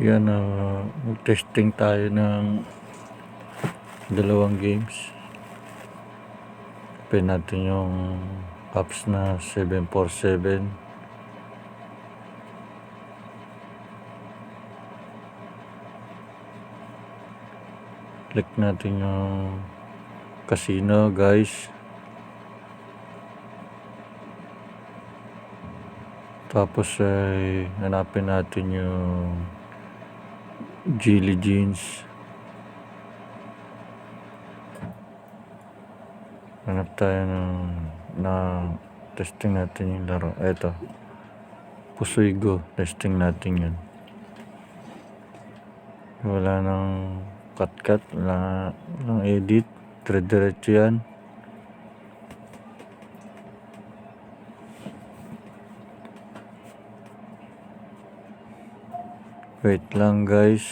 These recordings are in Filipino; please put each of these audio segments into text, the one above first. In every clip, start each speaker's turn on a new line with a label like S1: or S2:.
S1: Yan, uh, testing tayo ng dalawang games. Open natin yung apps na 747. Click natin yung casino guys. Tapos ay hanapin natin yung Jilly Jeans. Hanap tayo ng na testing natin yung laro. Eto. Pusoy Go. Testing natin yun. Wala nang cut-cut. Wala nang edit. Dire-diretso yan. Wait lang guys.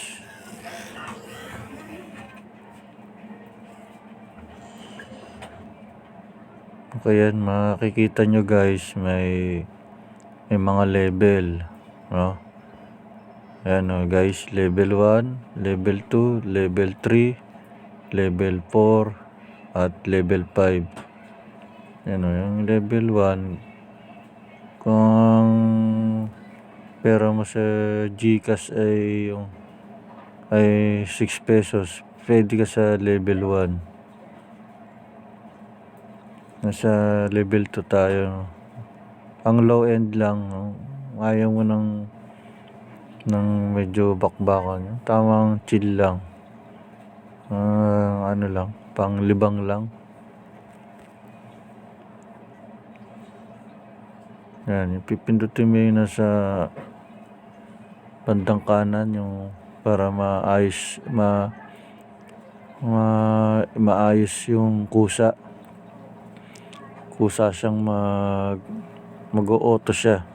S1: Okay yan, makikita nyo guys, may may mga level, no? Ayan o guys, level 1, level 2, level 3, level 4, at level 5. Ayan o, yung level 1, kung pera mo sa Gcash ay yung ay 6 pesos, pwede ka sa level 1. Nasa level 2 tayo. Ang low end lang, ayaw mo ng ng medyo bakbakan. Tamang chill lang. Ah, ano lang, pang libang lang. Yan, yung pipindutin mo yung nasa bandang kanan yung para maayos ma, ma maayos yung kusa. Kusa siyang mag mag-auto siya.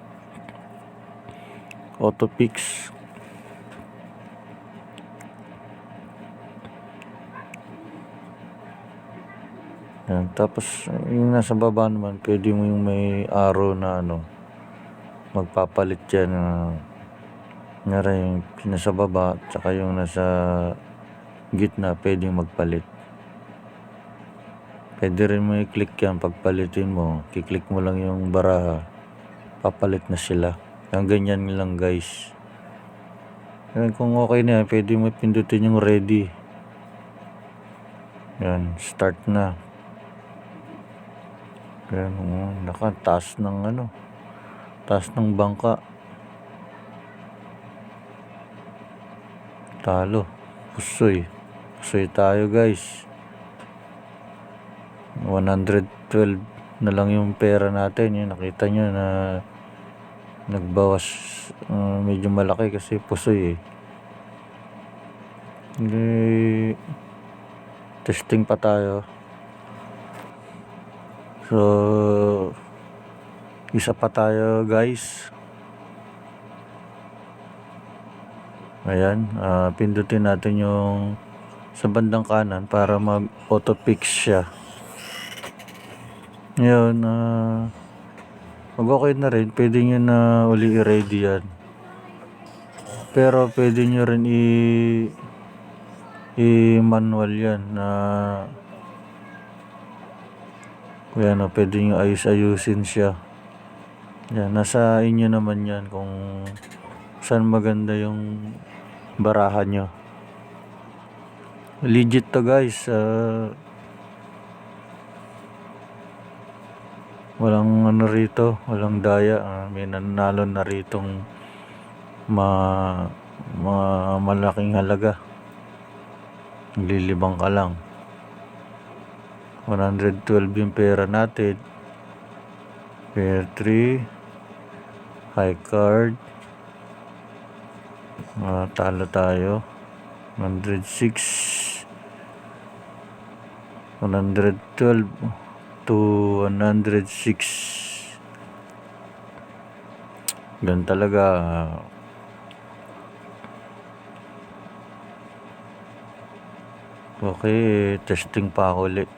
S1: Auto fix. Yan tapos yung nasa baba naman pwede mo yung may arrow na ano magpapalit yan na nga yung nasa baba tsaka yung nasa gitna pwedeng magpalit Pwede rin mo i-click yan pagpalitin mo. Kiklik mo lang yung baraha. Papalit na sila. Yung ganyan lang guys. Yan, kung okay na yan, pwede mo pindutin yung ready. Yan, start na. Yan, oh, naka, taas ng ano. Taas ng bangka. Talo. Pusoy. Pusoy tayo guys. 112 na lang yung pera natin. Yung nakita nyo na nagbawas uh, medyo malaki kasi pusoy eh. Hindi testing pa tayo. So isa pa tayo guys. Ayan, uh, pindutin natin yung sa bandang kanan para mag auto fix siya. Ngayon, ah, pag okay na rin, pwede nyo na uli i-ready yan. Pero pwede nyo rin i i-manual yan na kaya no, pwede nyo ayus-ayusin siya. Yan, nasa inyo naman yan kung saan maganda yung barahan nyo. Legit to guys. Uh, walang ano rito, walang daya. Uh, may nanalo na ritong ma, mga malaking halaga. Lilibang ka lang. 112 yung pera natin. Pair 3. High card. Uh, talo tayo. 106. 112 to 106 ganun talaga okay testing pa ako ulit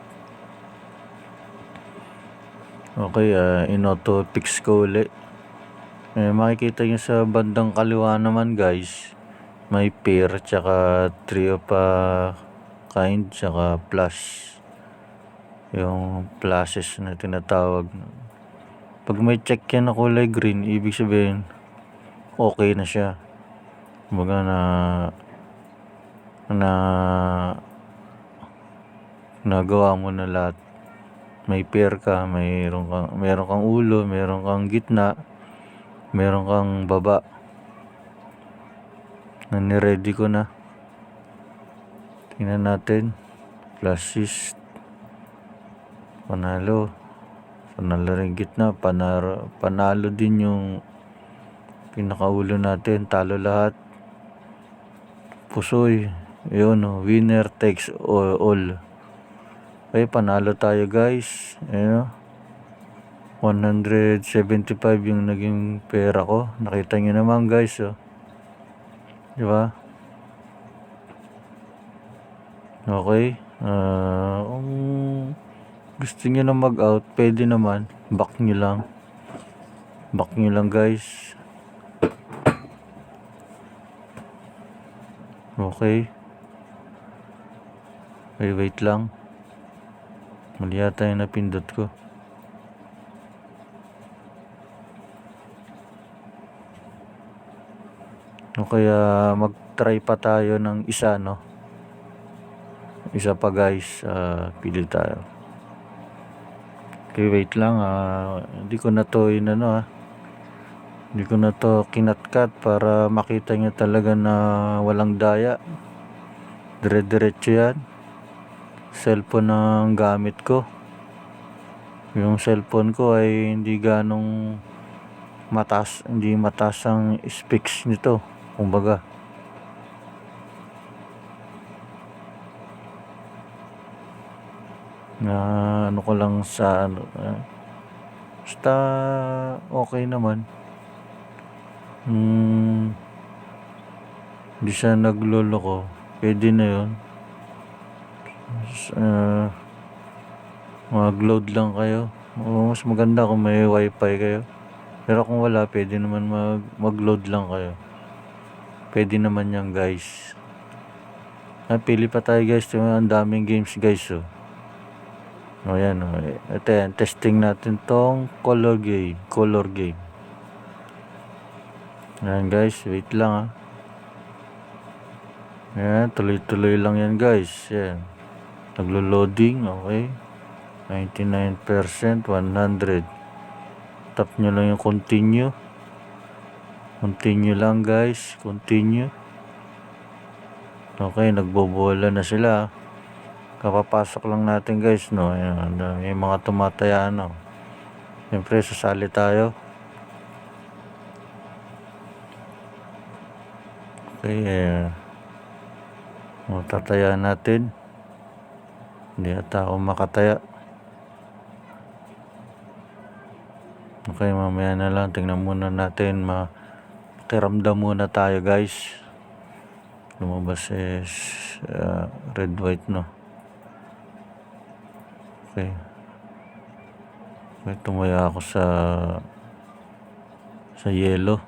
S1: okay uh, in-auto fix ko ulit eh, makikita nyo sa bandang kaliwa naman guys. May pair tsaka trio pa kind tsaka plus yung pluses na tinatawag. Pag may check yan na kulay green ibig sabihin okay na siya. Kumbaga na na nagawa mo na lahat. May pair ka mayroon kang meron kang ulo meron kang gitna meron kang baba na niready ko na. Tingnan natin. Plus panalo. Panalo rin gitna. Panaro, panalo din yung pinakaulo natin. Talo lahat. Pusoy. Yun oh, winner takes all, okay panalo tayo guys. Ayun oh. 175 yung naging pera ko. Nakita nyo naman guys oh. di ba? Okay ah kung gusto nyo na mag out pwede naman. Back nyo lang. Back nyo lang guys. Okay. Wait wait lang. Mali yata yung napindot ko o kaya mag try pa tayo ng isa no? Isa pa guys. Ah, pili tayo. Okay wait lang ah, hindi ko na to inano ah. Hindi ko na to kinatkat para makita nyo talaga na walang daya. Dire diretso yan. Cellphone ang gamit ko. Yung cellphone ko ay hindi ganong matas hindi matas ang specs nito kumbaga. Na ano ko lang sa ano ah, basta okay naman. Hmm, hindi siya nagloloko. Pwede na yun. Uh, mag-load lang kayo. O, mas maganda kung may wifi kayo. Pero kung wala pwede naman mag mag-load lang kayo pwede naman yan guys ah, pili pa tayo guys ang daming games guys oh o yan o. Ito yan. Testing natin tong color game. Color game. Yan guys. Wait lang ah. Yan. Tuloy-tuloy lang yan guys. Yan. Naglo-loading. Okay. 99%. 100. Tap nyo lang yung continue. Continue lang guys. Continue. Okay. Nagbobola na sila. Kapapasok lang natin guys no? Ayan, may mga tumataya no? Siyempre sasali tayo. Okay eh uh, tataya natin. Hindi ata ako makataya. Okay mamaya na lang. Tingnan muna natin makiramdam muna tayo guys lumabas is uh, red white no Okay. Okay, tumaya ako sa sa yellow.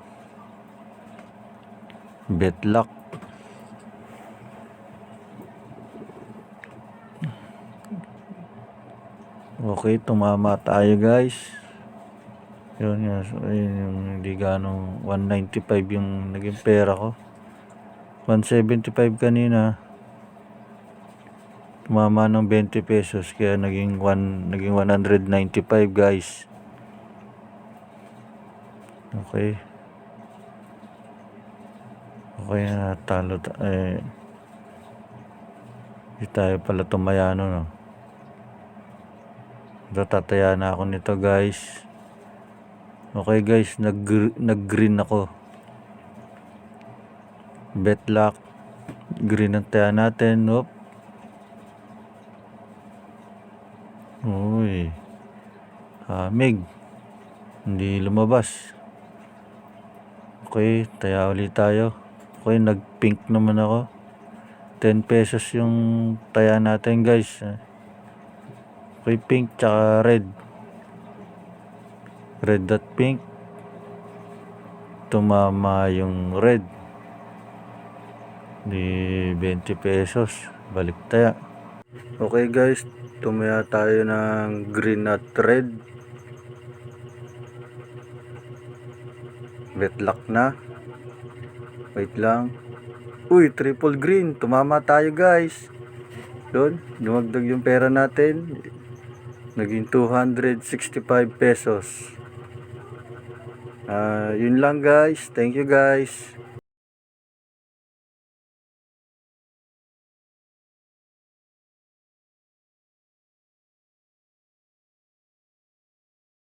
S1: Betlock. Okay, tumama tayo guys. Yun yun. So, yun yung hindi ganong 195 yung naging pera ko. 175 kanina tumama ng 20 pesos kaya naging 1 naging 195 guys okay okay na talo ta eh hindi tayo pala tumayano no tataya na ako nito guys okay guys nag, nag green ako bet lock green ang taya natin nope Uy. Hamig. Hindi lumabas. Okay, taya ulit tayo. Okay, nag-pink naman ako. 10 pesos yung taya natin guys. Okay, pink tsaka red. Red at pink. Tumama yung red. Di 20 pesos. Balik tayo. Okay guys, tumaya tayo ng green at red. Betlock na. Wait lang. Uy, triple green. Tumama tayo guys. Doon, dumagdag yung pera natin. Naging 265 pesos. Ah, yun lang guys. Thank you guys.